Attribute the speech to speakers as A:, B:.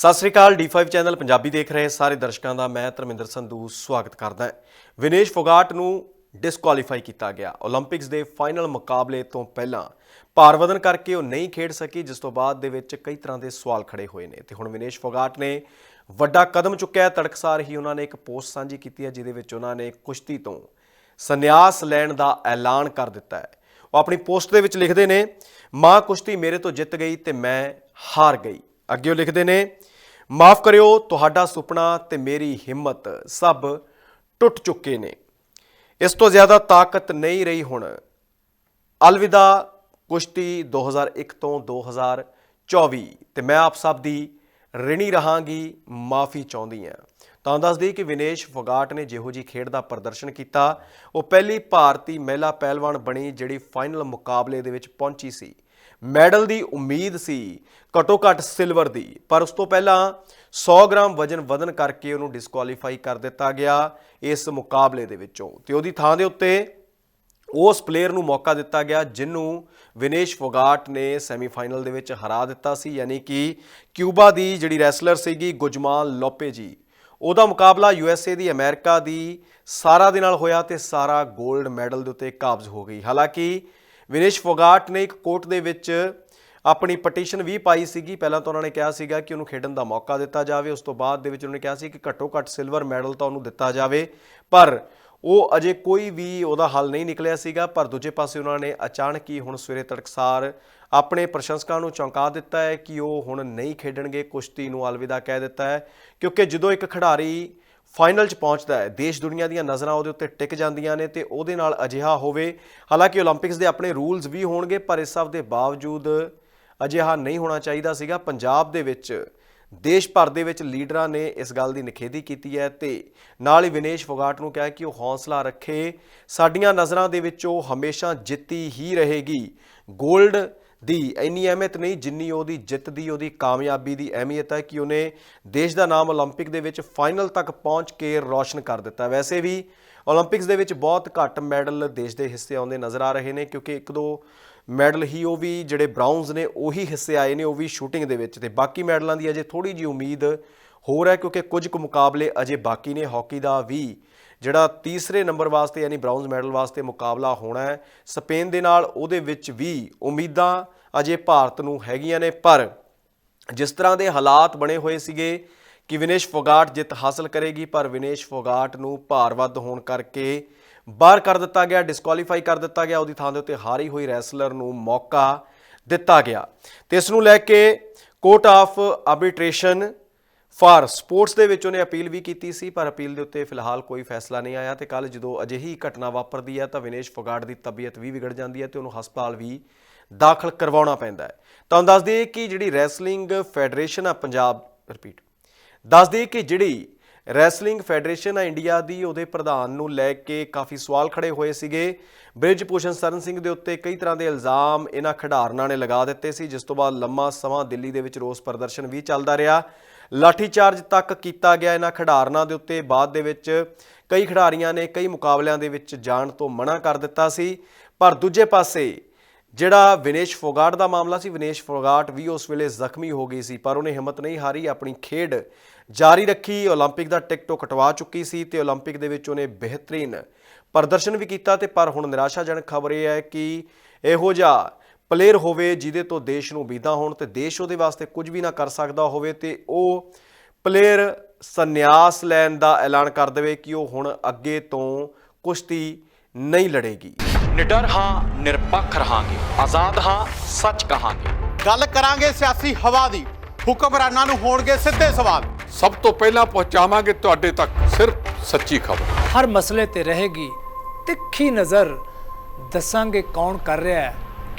A: ਸਤਿ ਸ੍ਰੀ ਅਕਾਲ D5 channel Punjabi ਦੇਖ ਰਹੇ ਸਾਰੇ ਦਰਸ਼ਕਾਂ ਦਾ ਮੈਂ ਧਰਮਿੰਦਰ ਸੰਧੂ ਸਵਾਗਤ ਕਰਦਾ ਹਾਂ। ਵਿਨੇਸ਼ ਫੋਗਾਟ ਨੂੰ ਡਿਸਕੁਆਲੀਫਾਈ ਕੀਤਾ ਗਿਆ। 올림픽ਸ ਦੇ ਫਾਈਨਲ ਮੁਕਾਬਲੇ ਤੋਂ ਪਹਿਲਾਂ ਭਾਰ ਵਧਨ ਕਰਕੇ ਉਹ ਨਹੀਂ ਖੇਡ ਸਕੀ, ਜਿਸ ਤੋਂ ਬਾਅਦ ਦੇ ਵਿੱਚ ਕਈ ਤਰ੍ਹਾਂ ਦੇ ਸਵਾਲ ਖੜੇ ਹੋਏ ਨੇ। ਤੇ ਹੁਣ ਵਿਨੇਸ਼ ਫੋਗਾਟ ਨੇ ਵੱਡਾ ਕਦਮ ਚੁੱਕਿਆ ਤੜਕਸਾਰ ਹੀ ਉਹਨਾਂ ਨੇ ਇੱਕ ਪੋਸਟ ਸਾਂਝੀ ਕੀਤੀ ਹੈ, ਜਿਹਦੇ ਵਿੱਚ ਉਹਨਾਂ ਨੇ ਕੁਸ਼ਤੀ ਤੋਂ ਸੰਨਿਆਸ ਲੈਣ ਦਾ ਐਲਾਨ ਕਰ ਦਿੱਤਾ ਹੈ। ਉਹ ਆਪਣੀ ਪੋਸਟ ਦੇ ਵਿੱਚ ਲਿਖਦੇ ਨੇ, ਮਾਂ ਕੁਸ਼ਤੀ ਮੇਰੇ ਤੋਂ ਜਿੱਤ ਗਈ ਤੇ ਮੈਂ ਹਾਰ ਗਈ। ਅੱਗੇ ਉਹ ਲਿਖਦੇ ਨੇ ਮਾਫ ਕਰਿਓ, ਤੁਹਾਡਾ ਸੁਪਨਾ ਤੇ ਮੇਰੀ ਹਿੰਮਤ ਸਭ ਟੁੱਟ ਚੁੱਕੇ ਨੇ। ਇਸ ਤੋਂ ਜ਼ਿਆਦਾ ਤਾਕਤ ਨਹੀਂ ਰਹੀ ਹੁਣ। ਅਲਵਿਦਾ ਕੁਸ਼ਤੀ 2001 ਤੋਂ 2024 ਤੇ ਮੈਂ ਆਪ ਸਭ ਦੀ ਰਿਣੀ ਰਹਾਂਗੀ, ਮਾਫੀ ਚਾਹੁੰਦੀ ਹਾਂ। ਤਾਂ ਦੱਸਦੀ ਕਿ ਵਿਨੇਸ਼ ਫੋਗਾਟ ਨੇ ਜਿਹੋ ਜੀ ਖੇਡ ਦਾ ਪ੍ਰਦਰਸ਼ਨ ਕੀਤਾ, ਉਹ ਪਹਿਲੀ ਭਾਰਤੀ ਮਹਿਲਾ ਪਹਿਲਵਾਨ ਬਣੀ ਜਿਹੜੀ ਫਾਈਨਲ ਮੁਕਾਬਲੇ ਦੇ ਵਿੱਚ ਪਹੁੰਚੀ ਸੀ। ਮੈਡਲ ਦੀ ਉਮੀਦ ਸੀ, ਘਟੋ ਘੱਟ ਸਿਲਵਰ ਦੀ। ਪਰ ਉਸ ਤੋਂ ਪਹਿਲਾਂ 100 ਗ੍ਰਾਮ ਵਜਨ ਵਧਨ ਕਰਕੇ ਉਹਨੂੰ ਡਿਸਕੁਆਲੀਫਾਈ ਕਰ ਦਿੱਤਾ ਗਿਆ ਇਸ ਮੁਕਾਬਲੇ ਦੇ ਵਿੱਚੋਂ। ਤੇ ਉਹਦੀ ਥਾਂ ਦੇ ਉੱਤੇ ਉਸ ਪਲੇਅਰ ਨੂੰ ਮੌਕਾ ਦਿੱਤਾ ਗਿਆ ਜਿਹਨੂੰ ਵਿਨੇਸ਼ ਫੋਗਾਟ ਨੇ ਸੈਮੀਫਾਈਨਲ ਦੇ ਵਿੱਚ ਹਰਾ ਦਿੱਤਾ ਸੀ, ਯਾਨੀ ਕਿ ਕਿਊਬਾ ਦੀ ਜਿਹੜੀ ਰੈਸਲਰ ਸੀਗੀ ਗੁਜਮਾਨ ਲੋਪੇ ਜੀ। ਉਹਦਾ ਮੁਕਾਬਲਾ ਯੂਐਸਏ ਦੀ, ਅਮਰੀਕਾ ਦੀ ਸਾਰਾ ਦੇ ਨਾਲ ਹੋਇਆ ਤੇ ਸਾਰਾ 골ਡ ਮੈਡਲ ਦੇ ਉੱਤੇ ਕਾਬਜ਼ ਹੋ ਗਈ। ਹਾਲਾਂਕਿ ਵਿਨੇਸ਼ ਫੋਗਾਟ ਨੇ ਇੱਕ ਕੋਰਟ ਦੇ ਵਿੱਚ ਆਪਣੀ ਪਟੀਸ਼ਨ ਵੀ ਪਾਈ ਸੀਗੀ। ਪਹਿਲਾਂ ਤਾਂ ਉਹਨਾਂ ਨੇ ਕਿਹਾ ਸੀਗਾ ਕਿ ਉਹਨੂੰ ਖੇਡਣ ਦਾ ਮੌਕਾ ਦਿੱਤਾ ਜਾਵੇ। ਉਸ ਤੋਂ ਬਾਅਦ ਦੇ ਵਿੱਚ ਉਹਨਾਂ ਨੇ ਕਿਹਾ ਸੀ ਕਿ ਘੱਟੋ ਘੱਟ ਸਿਲਵਰ ਮੈਡਲ ਤਾਂ ਉਹਨੂੰ ਦਿੱਤਾ ਜਾਵੇ। ਪਰ ਉਹ ਅਜੇ ਕੋਈ ਵੀ ਉਹਦਾ ਹੱਲ ਨਹੀਂ ਨਿਕਲਿਆ ਸੀਗਾ। ਪਰ ਦੂਜੇ ਪਾਸੇ ਉਹਨਾਂ ਨੇ ਅਚਾਨਕ ਹੀ ਹੁਣ ਸਵੇਰੇ ਤੜਕਸਾਰ ਆਪਣੇ ਪ੍ਰਸ਼ੰਸਕਾਂ ਨੂੰ ਚੌਂਕਾ ਦਿੱਤਾ ਹੈ ਕਿ ਉਹ ਹੁਣ ਨਹੀਂ ਖੇਡਣਗੇ। ਕੁਸ਼ਤੀ ਨੂੰ ਅਲਵਿਦਾ ਕਹਿ ਦਿੱਤਾ ਹੈ। ਕਿਉਂਕਿ ਜਦੋਂ ਇੱਕ ਖਿਡਾਰੀ ਫਾਈਨਲ 'ਚ ਪਹੁੰਚਦਾ ਹੈ। ਦੇਸ਼ ਦੁਨੀਆ ਦੀਆਂ ਨਜ਼ਰਾਂ ਉਹਦੇ ਉੱਤੇ ਟਿਕ ਜਾਂਦੀਆਂ ਨੇ ਤੇ ਉਹਦੇ ਨਾਲ ਅਜਿਹਾ ਹੋਵੇ। ਹਾਲਾਂਕਿ 올림픽ਸ ਦੇ ਆਪਣੇ ਰੂਲਸ ਵੀ ਹੋਣਗੇ, ਪਰ ਇਸ ਸਭ ਦੇ ਬਾਵਜੂਦ ਅਜਿਹਾ ਨਹੀਂ ਹੋਣਾ ਚਾਹੀਦਾ ਸੀਗਾ। ਪੰਜਾਬ ਦੇ ਵਿੱਚ, ਦੇਸ਼ ਭਰ ਦੇ ਵਿੱਚ ਲੀਡਰਾਂ ਨੇ ਇਸ ਗੱਲ ਦੀ ਨਿਖੇਧੀ ਕੀਤੀ ਹੈ ਤੇ ਨਾਲ ਹੀ ਵਿਨੇਸ਼ ਫੋਗਾਟ ਨੂੰ ਕਿਹਾ ਕਿ ਉਹ ਹੌਸਲਾ ਰੱਖੇ। ਸਾਡੀਆਂ ਨਜ਼ਰਾਂ ਦੇ ਵਿੱਚ ਉਹ ਹਮੇਸ਼ਾ ਜਿੱਤੀ ਹੀ ਰਹੇਗੀ। 골ਡ ਦੀ ਇੰਨੀ ਅਹਿਮੀਅਤ ਨਹੀਂ, ਜਿੰਨੀ ਉਹਦੀ ਜਿੱਤ ਦੀ, ਉਹਦੀ ਕਾਮਯਾਬੀ ਦੀ ਅਹਿਮੀਅਤ ਹੈ ਕਿ ਉਹਨੇ ਦੇਸ਼ ਦਾ ਨਾਮ 올림픽 ਦੇ ਵਿੱਚ ਫਾਈਨਲ ਤੱਕ ਪਹੁੰਚ ਕੇ ਰੌਸ਼ਨ ਕਰ ਦਿੱਤਾ। ਵੈਸੇ ਵੀ 올림픽ਸ ਦੇ ਵਿੱਚ ਬਹੁਤ ਘੱਟ ਮੈਡਲ ਦੇਸ਼ ਦੇ ਹਿੱਸੇ ਆਉਂਦੇ ਨਜ਼ਰ ਆ ਰਹੇ ਨੇ, ਕਿਉਂਕਿ ਇੱਕ ਦੋ ਮੈਡਲ ਹੀ ਉਹ ਵੀ ਜਿਹੜੇ ਬ੍ਰਾਊਨਜ਼ ਨੇ, ਉਹੀ ਹਿੱਸੇ ਆਏ ਨੇ, ਉਹ ਵੀ ਸ਼ੂਟਿੰਗ ਦੇ ਵਿੱਚ ਤੇ ਬਾਕੀ ਮੈਡਲਾਂ ਦੀ ਅਜੇ ਥੋੜੀ ਜੀ ਉਮੀਦ ਹੋਰ ਹੈ, ਕਿਉਂਕਿ ਕੁਝ ਕੁ ਮੁਕਾਬਲੇ ਅਜੇ ਬਾਕੀ ਨੇ, ਹਾਕੀ ਦਾ ਵੀ ਜਿਹੜਾ ਤੀਸਰੇ ਨੰਬਰ ਵਾਸਤੇ ਯਾਨੀ ਬ੍ਰਾਊਨਜ਼ ਮੈਡਲ ਵਾਸਤੇ ਮੁਕਾਬਲਾ ਹੋਣਾ ਹੈ, ਸਪੇਨ ਦੇ ਨਾਲ ਉਹਦੇ ਵਿੱਚ ਵੀ ਉਮੀਦਾਂ ਅਜੇ ਭਾਰਤ ਨੂੰ ਹੈਗੀਆਂ ਨੇ, ਪਰ ਜਿਸ ਤਰ੍ਹਾਂ ਦੇ ਹਾਲਾਤ ਬਣੇ ਹੋਏ ਸੀਗੇ ਕਿ ਵਿਨੇਸ਼ ਫੋਗਾਟ ਜਿੱਤ ਹਾਸਲ ਕਰੇਗੀ, ਪਰ ਵਿਨੇਸ਼ ਫੋਗਾਟ ਨੂੰ ਭਾਰ ਵੱਧ ਹੋਣ ਕਰਕੇ ਬਾਹਰ ਕਰ ਦਿੱਤਾ ਗਿਆ ਡਿਸਕੁਆਲੀਫਾਈ ਕਰ ਦਿੱਤਾ ਗਿਆ, ਉਹਦੀ ਥਾਂ ਦੇ ਉੱਤੇ ਹਾਰੀ ਹੋਈ ਰੈਸਲਰ ਨੂੰ ਮੌਕਾ ਦਿੱਤਾ ਗਿਆ। ਤੇ ਇਸ ਨੂੰ ਲੈ ਕੇ court of arbitration for sports ਦੇ ਵਿੱਚ ਉਹਨੇ ਅਪੀਲ ਵੀ ਕੀਤੀ ਸੀ, ਪਰ ਅਪੀਲ ਦੇ ਉੱਤੇ ਫਿਲਹਾਲ ਕੋਈ ਫੈਸਲਾ ਨਹੀਂ ਆਇਆ ਤੇ ਕੱਲ ਜਦੋਂ ਅਜਿਹੀ ਘਟਨਾ ਵਾਪਰਦੀ ਹੈ ਤਾਂ ਵਿਨੇਸ਼ ਫੋਗਾਟ ਦੀ ਤਬੀਅਤ ਵੀ ਵਿਗੜ ਜਾਂਦੀ ਹੈ ਤੇ ਉਹਨੂੰ ਹਸਪਤਾਲ ਵੀ ਦਾਖਲ ਕਰਵਾਉਣਾ ਪੈਂਦਾ ਹੈ। ਤੁਹਾਨੂੰ ਦੱਸ ਦਈਏ ਕਿ ਜਿਹੜੀ ਰੈਸਲਿੰਗ ਫੈਡਰੇਸ਼ਨ ਆ ਪੰਜਾਬ ਰਿਪੀਟ ਦੱਸ ਦਈਏ ਕਿ ਜਿਹੜੀ ਰੈਸਲਿੰਗ ਫੈਡਰੇਸ਼ਨ ਆ ਇੰਡੀਆ ਦੀ, ਉਹਦੇ ਪ੍ਰਧਾਨ ਨੂੰ ਲੈ ਕੇ ਕਾਫੀ ਸਵਾਲ ਖੜੇ ਹੋਏ ਸੀਗੇ। ਬ੍ਰਿਜ ਭੂਸ਼ਣ ਸਰਨ ਸਿੰਘ ਦੇ ਉੱਤੇ ਕਈ ਤਰ੍ਹਾਂ ਦੇ ਇਲਜ਼ਾਮ ਇਹਨਾਂ ਖਿਡਾਰਨਾਂ ਨੇ ਲਗਾ ਦਿੱਤੇ ਸੀ, ਜਿਸ ਤੋਂ ਬਾਅਦ ਲੰਮਾ ਸਮਾਂ ਦਿੱਲੀ ਦੇ ਵਿੱਚ ਰੋਸ ਪ੍ਰਦਰਸ਼ਨ ਵੀ ਚੱਲਦਾ ਰਿਹਾ। ਲਾਠੀ ਚਾਰਜ ਤੱਕ ਕੀਤਾ ਗਿਆ ਇਹਨਾਂ ਖਿਡਾਰਨਾਂ ਦੇ ਉੱਤੇ ਬਾਅਦ ਦੇ ਵਿੱਚ ਕਈ ਖਿਡਾਰੀਆਂ ਨੇ ਕਈ ਮੁਕਾਬਲਿਆਂ ਦੇ ਵਿੱਚ ਜਾਣ ਤੋਂ ਮਨਾ ਕਰ ਦਿੱਤਾ ਸੀ ਪਰ ਦੂਜੇ ਪਾਸੇ ਜਿਹੜਾ ਵਿਨੇਸ਼ ਫੋਗਾਟ ਦਾ ਮਾਮਲਾ ਸੀ ਵਿਨੇਸ਼ ਫੋਗਾਟ ਵੀ ਉਸ ਵੇਲੇ ਜ਼ਖਮੀ ਹੋ ਗਈ ਸੀ ਪਰ ਉਹਨੇ ਹਿੰਮਤ ਨਹੀਂ ਹਾਰੀ ਆਪਣੀ ਖੇਡ ਜਾਰੀ ਰੱਖੀ 올림픽 ਦਾ ਟਿਕਟੋ ਕਟਵਾ ਚੁੱਕੀ ਸੀ ਤੇ 올림픽 ਦੇ ਵਿੱਚ ਉਹਨੇ ਬਿਹਤਰੀਨ ਪ੍ਰਦਰਸ਼ਨ ਵੀ ਕੀਤਾ ਤੇ ਪਰ ਹੁਣ ਨਿਰਾਸ਼ਾਜਨਕ ਖਬਰ ਇਹ ਹੈ ਕਿ ਇਹੋ ਜਿਹਾ ਪਲੇਅਰ ਹੋਵੇ ਜਿਹਦੇ ਤੋਂ ਦੇਸ਼ ਨੂੰ ਉਮੀਦਾਂ ਹੋਣ ਤੇ ਦੇਸ਼ ਉਹਦੇ ਵਾਸਤੇ ਕੁਝ ਵੀ ਨਾ ਕਰ ਸਕਦਾ ਹੋਵੇ ਤੇ ਉਹ ਪਲੇਅਰ ਸੰਨਿਆਸ ਲੈਣ ਦਾ ਐਲਾਨ ਕਰ ਦੇਵੇ ਕਿ ਉਹ ਹੁਣ ਅੱਗੇ ਤੋਂ ਕੁਸ਼ਤੀ ਨਹੀਂ ਲੜੇਗੀ।
B: ਨਿਡਰ ਹਾਂ ਨਿਰਪੱਖ ਰਹਾਂਗੇ। ਆਜ਼ਾਦ ਹਾਂ ਸੱਚ ਕਹਾਂਗੇ।
C: ਗੱਲ ਕਰਾਂਗੇ ਸਿਆਸੀ ਹਵਾ ਦੀ। ਹੁਕਮਰਾਨਾਂ ਨੂੰ ਹੋਣਗੇ ਸਿੱਧੇ ਸਵਾਲ।
D: ਸਭ ਤੋਂ ਪਹਿਲਾਂ ਪਹੁੰਚਾਵਾਂਗੇ ਤੁਹਾਡੇ ਤੱਕ ਸਿਰਫ ਸੱਚੀ ਖਬਰ।
E: ਹਰ ਮਸਲੇ ਤੇ ਰਹੇਗੀ ਤਿੱਖੀ ਨਜ਼ਰ। ਦੱਸਾਂਗੇ ਕੌਣ ਕਰ ਰਿਹਾ ਹੈ।